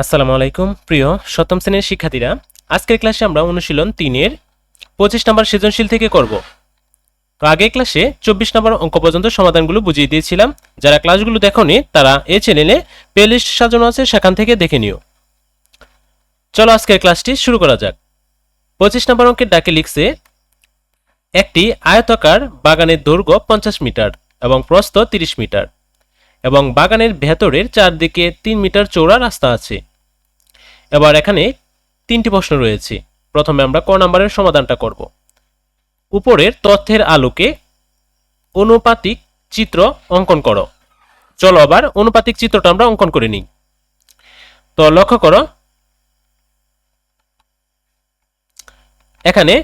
আসসালামু আলাইকুম, প্রিয় সপ্তম শ্রেণির শিক্ষার্থীরা। আজকের ক্লাসে আমরা অনুশীলন তিনের পঁচিশ নম্বর সৃজনশীল থেকে করব। তো আগের ক্লাসে চব্বিশ নম্বর অঙ্ক পর্যন্ত সমাধানগুলো বুঝিয়ে দিয়েছিলাম। যারা ক্লাসগুলো দেখোনি, তারা এই চ্যানেলে প্লেলিস্ট সাজানো আছে, সেখান থেকে দেখে নিও। চলো আজকের ক্লাসটি শুরু করা যাক। পঁচিশ নম্বর অঙ্কের ডাকে লিখছে, একটি আয়তাকার বাগানের দৈর্ঘ্য পঞ্চাশ মিটার এবং প্রস্থ তিরিশ মিটার এবং বাগানের ভেতরের চারদিকে তিন মিটার চৌড়া রাস্তা আছে। এবার এখানে তিনটি প্রশ্ন রয়েছে। প্রথমে আমরা ক নাম্বারের সমাধানটা করব। উপরের তথ্যের আলোকে অনুপাতিক চিত্র অঙ্কন করো। চলো আবার অনুপাতিক চিত্রটা আমরা অঙ্কন করে নিই। তো লক্ষ্য করো, এখানে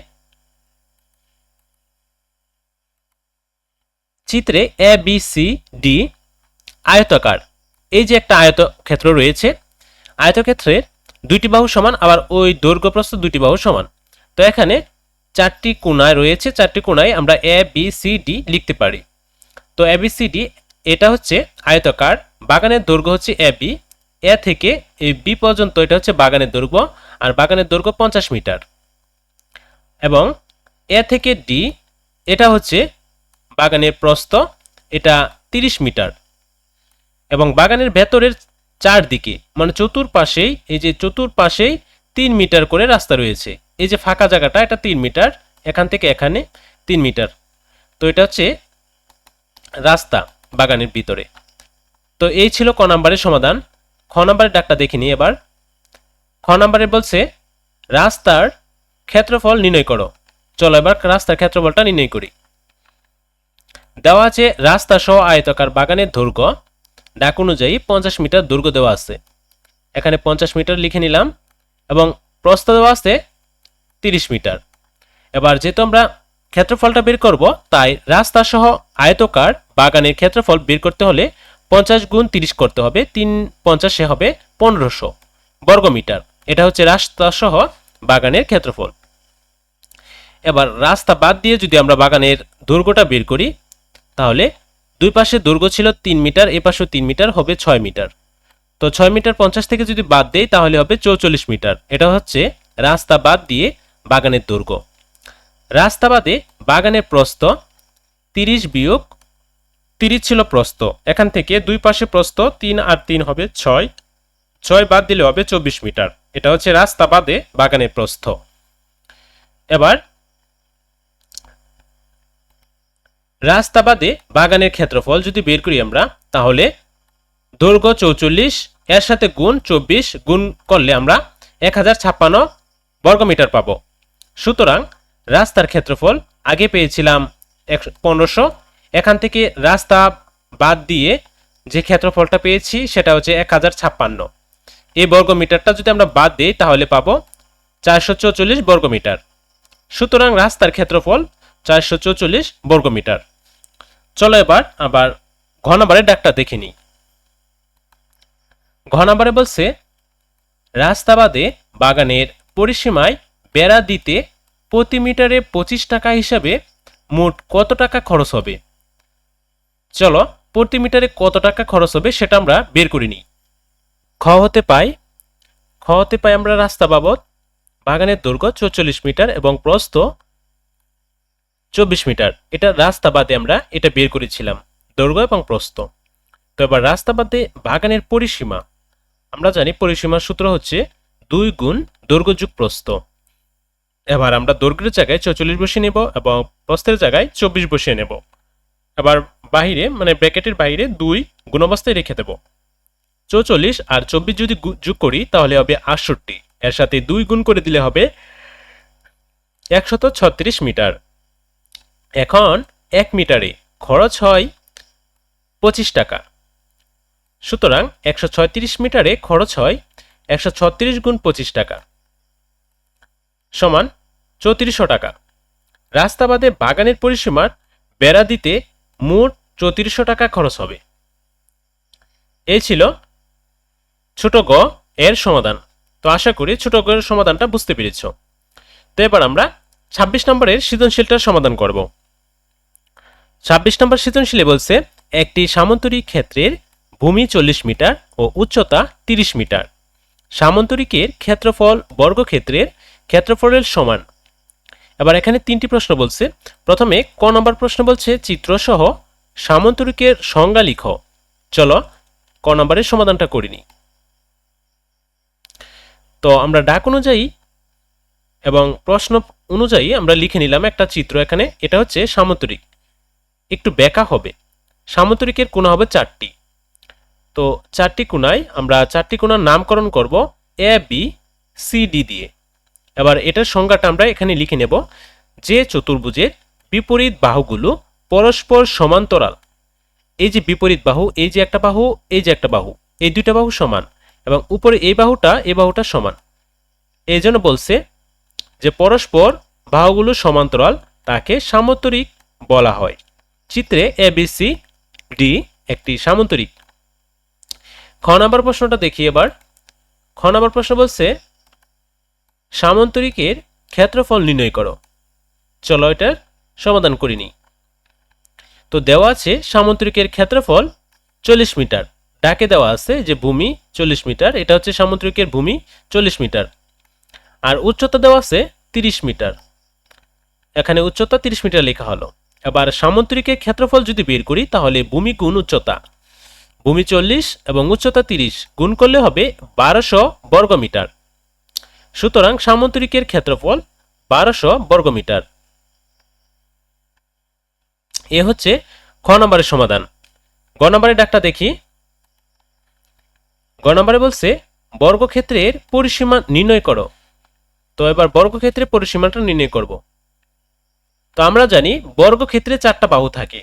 চিত্রে এ বি সি ডি আয়তাকার। এই যে একটা আয়তক্ষেত্র রয়েছে, আয়তক্ষেত্রের দুইটি বাহু সমান, আবার ওই দৈর্ঘ্য প্রস্থ দুইটি বাহু সমান। তো এখানে চারটি কোণায় রয়েছে, চারটি কোণায় আমরা এ বি সি ডি লিখতে পারি। তো এ বি সি ডি এটা হচ্ছে আয়তাকার, বাগানের দৈর্ঘ্য হচ্ছে এ বি এ থেকে এই বি পর্যন্ত এটা হচ্ছে বাগানের দৈর্ঘ্য, আর বাগানের দৈর্ঘ্য পঞ্চাশ মিটার। এবং এ থেকে ডি এটা হচ্ছে বাগানের প্রস্থ, এটা তিরিশ মিটার। এবং বাগানের ভেতরের চারদিকে মানে চতুর্পাশেই, এই যে চতুর্পাশেই তিন মিটার করে রাস্তা রয়েছে। এই যে ফাঁকা জায়গাটা, এটা তিন মিটার, এখান থেকে এখানে তিন মিটার। তো এটা হচ্ছে রাস্তা বাগানের ভিতরে। তো এই ছিল ক নাম্বারের সমাধান। খ নাম্বারের ডাকটা দেখিনি এবার। খ নাম্বারে বলছে, রাস্তার ক্ষেত্রফল নির্ণয় করো। চলো এবার রাস্তার ক্ষেত্রফলটা নির্ণয় করি। দেওয়া আছে রাস্তা সহ আয়তাকার বাগানের দৈর্ঘ্য। ডাক অনুযায়ী পঞ্চাশ মিটার দৈর্ঘ্য দেওয়া আছে। এখানে পঞ্চাশ মিটার লিখে নিলাম এবং প্রস্থ দেওয়া আছে তিরিশ মিটার। এবার যেহেতু আমরা ক্ষেত্রফলটা বের করব, তাই রাস্তা সহ আয়তকার বাগানের ক্ষেত্রফল বের করতে হলে পঞ্চাশ গুণ তিরিশ করতে হবে, তিন পঞ্চাশে হবে পনেরোশো বর্গমিটার। এটা হচ্ছে রাস্তা সহ বাগানের ক্ষেত্রফল। এবার রাস্তা বাদ দিয়ে যদি আমরা বাগানের দৈর্ঘ্যটা বের করি, তাহলে দুই পাশে দৈর্ঘ্য ছিল তিন মিটার, এ পাশেও তিন মিটার, হবে ছয় মিটার। তো ছয় মিটার পঞ্চাশ থেকে যদি বাদ দেই, তাহলে হবে চৌচল্লিশ মিটার। এটা হচ্ছে রাস্তা বাদ দিয়ে বাগানের দৈর্ঘ্য রাস্তা বাদে বাগানের প্রস্থ তিরিশ বিয়োগ, তিরিশ ছিল প্রস্থ। এখান থেকে দুই পাশে প্রস্থ তিন আর তিন হবে ছয়। ছয় বাদ দিলে হবে চব্বিশ মিটার। এটা হচ্ছে রাস্তা বাদে বাগানের প্রস্থ। এবার রাস্তা বাদে বাগানের ক্ষেত্রফল যদি বের করি আমরা, তাহলে দৈর্ঘ্য চৌচল্লিশ, এর সাথে গুণ চব্বিশ, গুণ করলে আমরা এক হাজার ছাপ্পান্ন বর্গমিটার পাবো। সুতরাং রাস্তার ক্ষেত্রফল আগে পেয়েছিলাম এক পনেরোশো, এখান থেকে রাস্তা বাদ দিয়ে যে ক্ষেত্রফলটা পেয়েছি সেটা হচ্ছে এক হাজার ছাপ্পান্ন। এই বর্গমিটারটা যদি আমরা বাদ দিই, তাহলে পাবো চারশো চৌচল্লিশ বর্গমিটার। সুতরাং রাস্তার ক্ষেত্রফল চারশো চৌচল্লিশ বর্গমিটার। চলো এবার আবার ঘ নাম্বারের ডাকটা দেখে নিই। ঘ নাম্বারে বলছে রাস্তা বাদে বাগানের পরিসীমায় বেড়া দিতে প্রতি মিটারে পঁচিশ টাকা হিসাবে মোট কত টাকা খরচ হবে? চলো প্রতি মিটারে কত টাকা খরচ হবে সেটা আমরা বের করে নিই। খ হতে পাই, খ হতে পাই আমরা রাস্তা বাবদ বাগানের দৈর্ঘ্য চৌচল্লিশ মিটার এবং প্রস্থ চব্বিশ মিটার। এটা রাস্তা বাদে আমরা এটা বের করেছিলাম, দৈর্ঘ্য এবং প্রস্থ। তো এবার রাস্তা বাদে বাগানের পরিসীমা। আমরা জানি পরিসীমার সূত্র হচ্ছে দুই গুণ দৈর্ঘ্য যুগ প্রস্থ। এবার আমরা দৈর্ঘ্যের জায়গায় চৌচল্লিশ বসিয়ে নেব এবং প্রস্থের জায়গায় চব্বিশ বসিয়ে নেব। এবার বাহিরে মানে ব্র্যাকেটের বাইরে দুই গুণবস্থায় রেখে দেব। চৌচল্লিশ আর চব্বিশ যদি যোগ করি, তাহলে হবে আটষট্টি। এর সাথে দুই গুণ করে দিলে হবে একশত ছত্রিশ মিটার। এখন এক মিটারে খরচ হয় পঁচিশ টাকা। সুতরাং একশো ছয়ত্রিশ মিটারে খরচ হয় একশো ছত্রিশ গুণ পঁচিশ টাকা সমান চৌত্রিশশো টাকা। রাস্তা বাদে বাগানের পরিসীমার বেড়া দিতে মোট চৌত্রিশশো টাকা খরচ হবে। এই ছিল ছোট গ এর সমাধান। তো আশা করি ছোট গ এর সমাধানটা বুঝতে পেরেছ। তো এবার আমরা ছাব্বিশ নম্বরের সৃজনশীলটার সমাধান করব। ছাব্বিশ নম্বর সৃজনশীলে বলছে, একটি সামন্তরিক ক্ষেত্রের ভূমি চল্লিশ মিটার ও উচ্চতা তিরিশ মিটার। সামন্তরিকের ক্ষেত্রফল বর্গক্ষেত্রের ক্ষেত্রফলের সমান। এবার এখানে তিনটি প্রশ্ন বলছে, প্রথমে ক নম্বর প্রশ্ন বলছে, চিত্রসহ সামন্তরিকের সংজ্ঞা লিখো। চলো ক নম্বরের সমাধানটা করিনি তো আমরা ডাক অনুযায়ী এবং প্রশ্ন অনুযায়ী আমরা লিখে নিলাম একটা চিত্র এখানে, এটা হচ্ছে সামান্তরিক। একটু বেঁকা হবে। সামান্তরিকের কোণা হবে চারটি। তো চারটি কোণায় আমরা চারটি কোণার নামকরণ করব এ, বি, সি, ডি দিয়ে। এবার এটার সংজ্ঞাটা আমরা এখানে লিখে নেব। যে চতুর্ভুজের বিপরীত বাহুগুলো পরস্পর সমান্তরাল। এই যে বিপরীত বাহু, এই যে একটা বাহু, এই যে একটা বাহু, এই দুইটা বাহু সমান এবং উপরে এই বাহুটা এই বাহুটা সমান। এই জন্য বলছে যে পরস্পর বাহুগুলো সমান্তরাল, তাকে সামান্তরিক বলা হয়। চিত্রে এ বি সি ডি একটি সামান্তরিক। খ নাম্বার প্রশ্নটা দেখি এবার। খ নাম্বার প্রশ্ন বলছে, সামান্তরিকের ক্ষেত্রফল নির্ণয় করো। চলো এটার সমাধান করিনি তো দেওয়া আছে, সামান্তরিকের ক্ষেত্রফল চল্লিশ মিটার। ডাকে দেওয়া আছে যে ভূমি চল্লিশ মিটার, এটা হচ্ছে সামুদ্রিকের ভূমি চল্লিশ মিটার। আর উচ্চতা দেওয়া আছে তিরিশ মিটার। এখানে উচ্চতা তিরিশ মিটার লেখা হলো। এবার সামুদ্রিকের ক্ষেত্রফল যদি বের করি, তাহলে ভূমি গুণ উচ্চতা। ভূমি চল্লিশ এবং উচ্চতা তিরিশ গুণ করলে হবে বারোশো বর্গমিটার। সুতরাং সামুদ্রিকের ক্ষেত্রফল বারোশো বর্গমিটার। এ হচ্ছে খ নম্বরের সমাধান। গ নম্বরের ডাকটা দেখি। গ নম্বরে বলছে, বর্গক্ষেত্রের পরিসীমা নির্ণয় করো। তো এবার বর্গক্ষেত্রের পরিসীমাটা নির্ণয় করব। তো আমরা জানি বর্গক্ষেত্রে চারটা বাহু থাকে।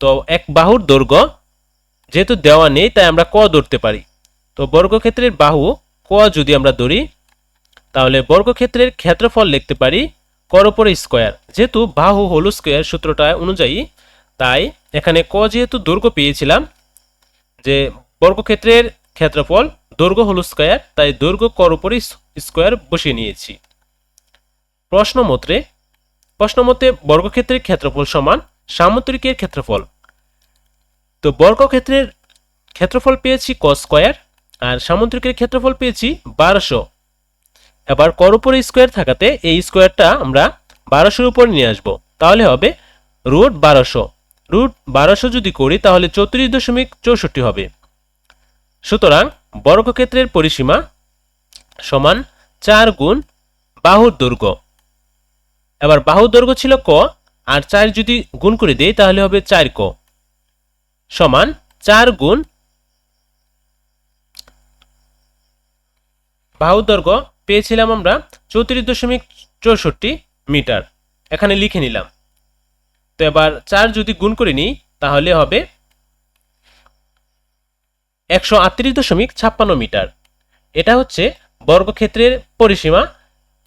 তো এক বাহুর দৈর্ঘ্য যেহেতু দেওয়া নেই, তাই আমরা ক ধরতে পারি। তো বর্গক্ষেত্রের বাহু ক যদি আমরা ধরি, তাহলে বর্গক্ষেত্রের ক্ষেত্রফল লিখতে পারি কর উপরে স্কোয়ার। যেহেতু বাহু হল স্কোয়ার সূত্রটা অনুযায়ী, তাই এখানে ক যেহেতু দৈর্ঘ্য পেয়েছিলাম, যে বর্গক্ষেত্রের ক্ষেত্রফল দৈর্ঘ্য হল স্কোয়ার, তাই দৈর্ঘ্য কর উপরে স্কোয়ার বসিয়ে নিয়েছি। প্রশ্ন মতে প্রশ্ন মতে, বর্গক্ষেত্রের ক্ষেত্রফল সমান সামুদ্রিকের ক্ষেত্রফল। তো বর্গক্ষেত্রের ক্ষেত্রফল পেয়েছি ক স্কোয়ার আর সামুদ্রিকের ক্ষেত্রফল পেয়েছি বারোশো। এবার কর উপরে স্কোয়ার থাকাতে এই স্কোয়ারটা আমরা বারোশোর উপর নিয়ে আসব। তাহলে হবে রুট বারোশো। রুট বারোশো যদি করি, তাহলে চৌত্রিশ দশমিক চৌষট্টি হবে। সুতরাং বর্গক্ষেত্রের পরিসীমা সমান চার গুণ বাহুর দৈর্ঘ্য। এবার বাহুর দৈর্ঘ্য ছিল ক, আর চার যদি গুণ করে দেই, তাহলে হবে চার ক। সমান চার গুণ বাহুর দৈর্ঘ্য পেয়েছিলাম আমরা চৌত্রিশ দশমিক চৌষট্টি মিটার। এখানে লিখে নিলাম। তো এবার চার যদি গুণ করে নিই, তাহলে হবে একশো আটত্রিশ দশমিক ছাপ্পান্ন মিটার। এটা হচ্ছে বর্গক্ষেত্রের পরিসীমা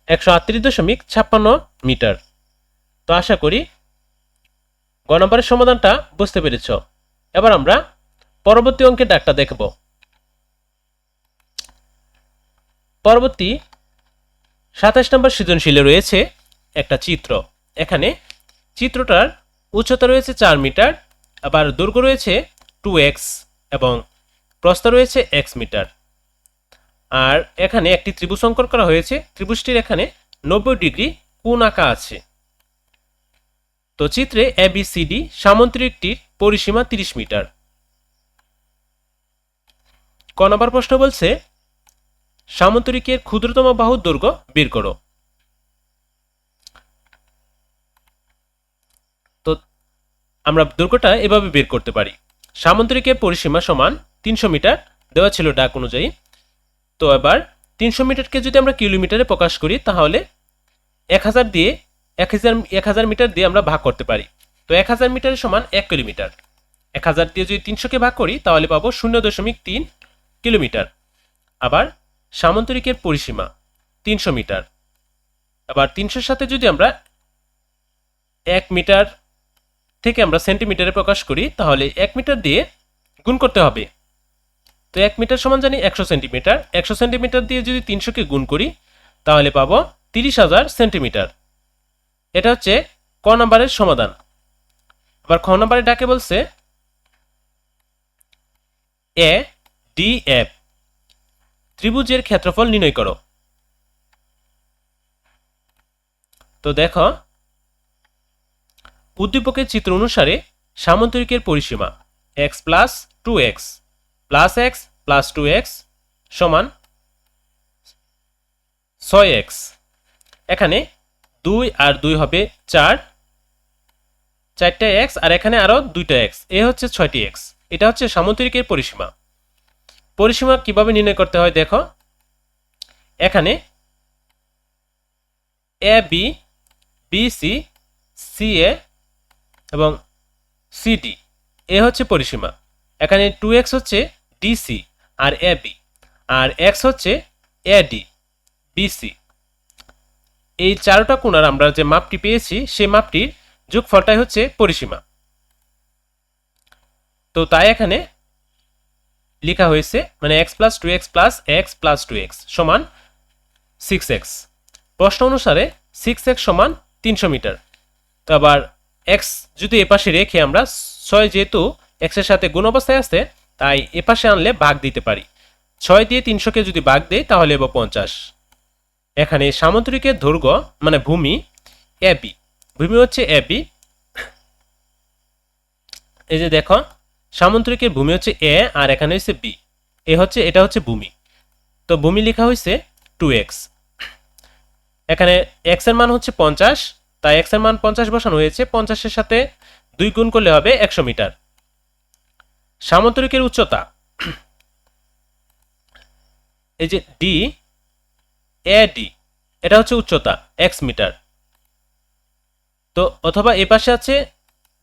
একশো আটত্রিশ দশমিক ছাপ্পান্ন মিটার। তো আশা করি গ নম্বরের সমাধানটা বুঝতে পেরেছ। এবার আমরা পরবর্তী অঙ্কের ডাকটা দেখব। পরবর্তী সাতাশ নম্বর সৃজনশীলে রয়েছে একটা চিত্র। এখানে চিত্রটার উচ্চতা রয়েছে চার মিটার, আবার দৈর্ঘ্য রয়েছে টু এক্স এবং প্রস্থ রয়েছে এক্স মিটার। আর এখানে একটি ত্রিভুজ অঙ্কন করা হয়েছে। ত্রিভুজটির এখানে নব্বই ডিগ্রি কোণ আঁকা আছে। তো চিত্রে এ বি সি ডি সামুদ্রিকটির পরিসীমা তিরিশ মিটার। ক নম্বর প্রশ্ন বলছে, সামুদ্রিকের ক্ষুদ্রতম বাহুর দৈর্ঘ্য বের করো। তো আমরা দৈর্ঘ্যটা এভাবে বের করতে পারি। সামুদ্রিকের পরিসীমা সমান তিনশো মিটার দেওয়া ছিল ডাক অনুযায়ী। তো এবার তিনশো মিটারকে যদি আমরা কিলোমিটারে প্রকাশ করি, তাহলে এক হাজার দিয়ে এক হাজার এক হাজার মিটার দিয়ে আমরা ভাগ করতে পারি। তো এক হাজার মিটারের সমান এক কিলোমিটার। এক হাজার দিয়ে যদি তিনশোকে ভাগ করি, তাহলে পাবো শূন্য দশমিক তিন কিলোমিটার। আবার সামন্তরিকের পরিসীমা তিনশো মিটার। আবার তিনশোর সাথে যদি আমরা এক মিটার থেকে আমরা সেন্টিমিটারে প্রকাশ করি, তাহলে এক মিটার দিয়ে গুণ করতে হবে তো এক মিটার সমান জানি একশো সেন্টিমিটার। একশো সেন্টিমিটার দিয়ে যদি তিনশোকে গুণ করি, তাহলে পাবো তিরিশ হাজার সেন্টিমিটার। এটা হচ্ছে ক নম্বরের সমাধান। আবার খ নাম্বারে ডাকে বলছে, এ, ডি, এফ। ত্রিভুজের ক্ষেত্রফল নির্ণয় করো। তো দেখো, উদ্দীপকের চিত্র অনুসারে সামান্তরিকের পরিসীমা, x plus two x. Plus x plus two x সমান ছয় এক্স। এখানে দুই আর দুই হবে চার। চারটা এক্স আর এখানে আরও দুইটা এক্স। এ হচ্ছে ছয়টি এক্স। এটা হচ্ছে সামুদ্রিকের পরিসীমা। পরিসীমা কীভাবে নির্ণয় করতে হয় দেখো। এখানে A, B B, C C, A এবং সিডি এ হচ্ছে পরিসীমা। এখানে টু এক্স হচ্ছে ডিসি আর এ বি আর এক্স হচ্ছে এ ডি বিসি এই চারোটা কোণার আমরা যে মাপটি পেয়েছি, সেই মাপটির যোগফলটাই হচ্ছে পরিসীমা। তো তাই এখানে লেখা হয়েছে মানে x plus two x plus x plus two x সমান সিক্স এক্স প্রশ্ন অনুসারে সিক্স এক্স সমান তিনশো মিটার। তো আবার এক্স যদি এপাশে রেখে আমরা ছয় যেহেতু এক্সের সাথে গুণ অবস্থায় আছে তাই এপাশে আনলে ভাগ দিতে পারি। ছয় দিয়ে তিনশোকে যদি ভাগ দেই, তাহলে এবার পঞ্চাশ। এখানে সামুদ্রিকের দৈর্ঘ্য মানে ভূমি এবি ভূমি হচ্ছে এবি এই যে দেখো, সামুদ্রিকের ভূমি হচ্ছে এ, আর এখানে হচ্ছে বি। এ হচ্ছে, এটা হচ্ছে ভূমি। তো ভূমি লেখা হয়েছে টু এক্স। এখানে এক্সের মান হচ্ছে পঞ্চাশ, তাই এক্সের মান পঞ্চাশ বসানো হয়েছে। পঞ্চাশের সাথে দুই গুণ করলে হবে একশো মিটার। সামুদ্রিকের উচ্চতা। এই যে ডি এ ডি এটা হচ্ছে উচ্চতা এক্স মিটার। তো অথবা এ পাশে আছে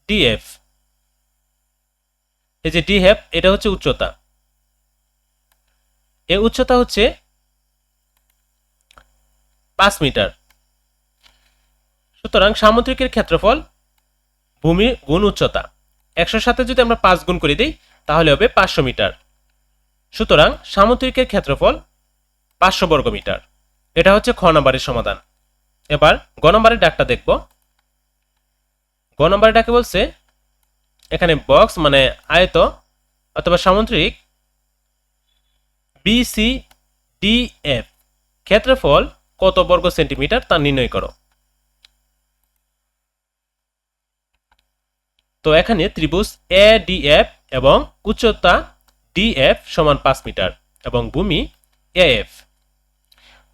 ডিএফ এই যে ডিএফ এটা হচ্ছে উচ্চতা। এর উচ্চতা হচ্ছে পাঁচ মিটার। সুতরাং সামুদ্রিকের ক্ষেত্রফল ভূমি গুণ উচ্চতা। একশোর সাথে যদি আমরা পাঁচ গুণ করে দিই তাহলে হবে পাঁচশো মিটার। সুতরাং সামুদ্রিকের ক্ষেত্রফল পাঁচশো বর্গ মিটার। এটা হচ্ছে খ নম্বরের সমাধান। এবার গ নম্বরের ডাকটা দেখব। গ নম্বরের ডাকে বলছে, এখানে বক্স মানে আয়ত অথবা সামুদ্রিক বিসি ডিএফ ক্ষেত্রফল কত বর্গ সেন্টিমিটার তা নির্ণয় করো। তো এখানে ত্রিভুজ এ ডিএফ এবং উচ্চতা ডিএফ সমান পাঁচ মিটার এবং ভূমি এএফ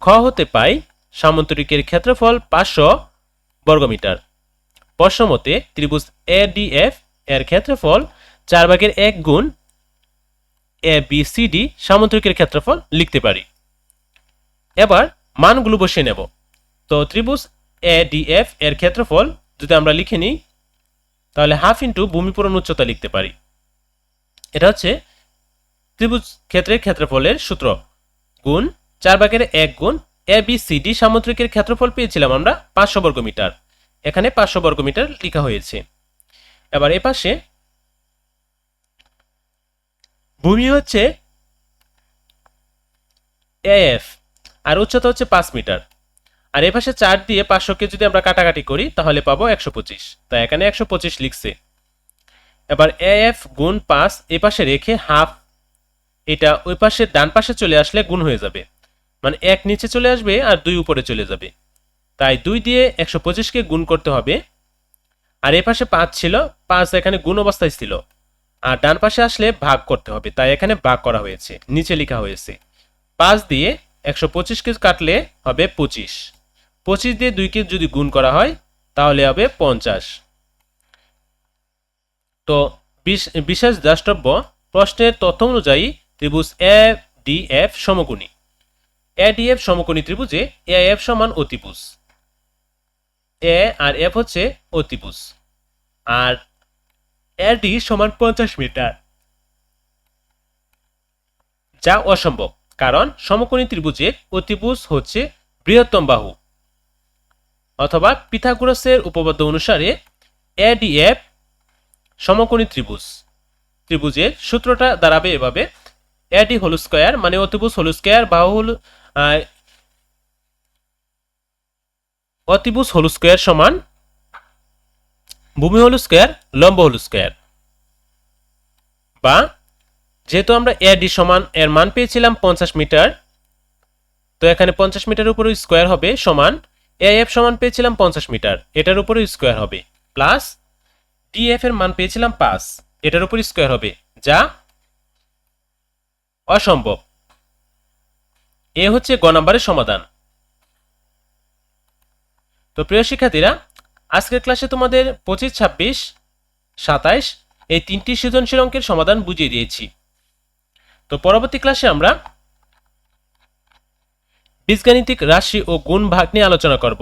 খ হতে পাই সামন্তরিকের ক্ষেত্রফল পাঁচশো বর্গমিটার প্রশ্নমতে ত্রিভুজ এ ডিএফ এর ক্ষেত্রফল চার ভাগের এক গুণ এ বি সি ডি সামুদ্রিকের ক্ষেত্রফল লিখতে পারি। এবার মানগুলো বসিয়ে নেব। তো ত্রিভুজ এ ডিএফ এর ক্ষেত্রফল যদি আমরা লিখে নিই, তাহলে হাফ ইন্টু ভূমি পূরণ উচ্চতা লিখতে পারি। এটা হচ্ছে ত্রিভুজ ক্ষেত্রের ক্ষেত্রফলের সূত্র। গুণ চার ভাগের এক গুণ এ, বি, সি, ডি সামুদ্রিকের ক্ষেত্রফল পেয়েছিলাম আমরা পাঁচশো বর্গ মিটার। এখানে পাঁচশো বর্গ মিটার লেখা হয়েছে। এবার এ পাশে ভূমি হচ্ছে এফ, আর উচ্চতা হচ্ছে পাঁচ মিটার। আর এ পাশে চার দিয়ে পাঁচশোকে যদি আমরা কাটাকাটি করি, তাহলে পাবো একশো পঁচিশ। তাই এখানে একশো পঁচিশ লিখছে। এবার এএফ গুণ পাঁচ এ পাশে রেখে হাফ এটা ওই পাশে, ডান পাশে চলে আসলে গুণ হয়ে যাবে। মানে এক নিচে চলে আসবে আর দুই উপরে চলে যাবে। তাই দুই দিয়ে একশো পঁচিশকে গুণ করতে হবে। আর এ পাশে পাঁচ ছিল, পাঁচ এখানে গুণ অবস্থায় ছিল। আর ডান পাশে আসলে ভাগ করতে হবে, তাই এখানে ভাগ করা হয়েছে, নিচে লেখা হয়েছে। পাঁচ দিয়ে একশো পঁচিশকে কাটলে হবে পঁচিশ। পঁচিশ দিয়ে দুইকে যদি গুণ করা হয়, তাহলে হবে পঞ্চাশ। তো বিশেষ দ্রষ্টব্য, প্রশ্নের তথ্য অনুযায়ী ত্রিভুজ এ ডি এফ সমকোণী। এ ডি এফ সমকোণী ত্রিভুজে এ এফ সমান অতিভুজ। এ আর এফ হচ্ছে অতিভুজ। আর এ ডি সমান পঞ্চাশ মিটার। যা অসম্ভব, কারণ সমকোণী ত্রিভুজের অতিভুজ হচ্ছে বৃহত্তম বাহু। অথবা পিথাগোরাসের উপপাদ্য অনুসারে এ ডি এফ সমকোণী ত্রিভুজ। ত্রিভুজের সূত্রটা দাঁড়াবে এভাবে। এডি হোল স্কোয়ার মানে অতিভুজ হোল স্কোয়ার বাহু হল অতিভুজ হোল স্কোয়ার সমান ভূমি হোল স্কোয়ার, লম্ব হোল স্কোয়ার। বা যেহেতু আমরা এডি সমান, এর মান পেয়েছিলাম পঞ্চাশ মিটার, তো এখানে পঞ্চাশ মিটার উপরে স্কোয়ার হবে সমান, এ, এফ সমান পেয়েছিলাম পঞ্চাশ মিটার, এটার উপরে স্কোয়ার হবে, প্লাস ডিএফ এর মান পেয়েছিলাম পাঁচ। এটার উপর স্কোয়ার হবে, যা অসম্ভব। এ হচ্ছে গ নাম্বারের সমাধান। তো প্রিয় শিক্ষার্থীরা, আজকের ক্লাসে তোমাদের পঁচিশ, ছাব্বিশ, সাতাইশ এই তিনটি সৃজনশীল অঙ্কের সমাধান বুঝিয়ে দিয়েছি। তো পরবর্তী ক্লাসে আমরা বীজগাণিতিক রাশি ও গুণ ভাগ নিয়ে আলোচনা করব।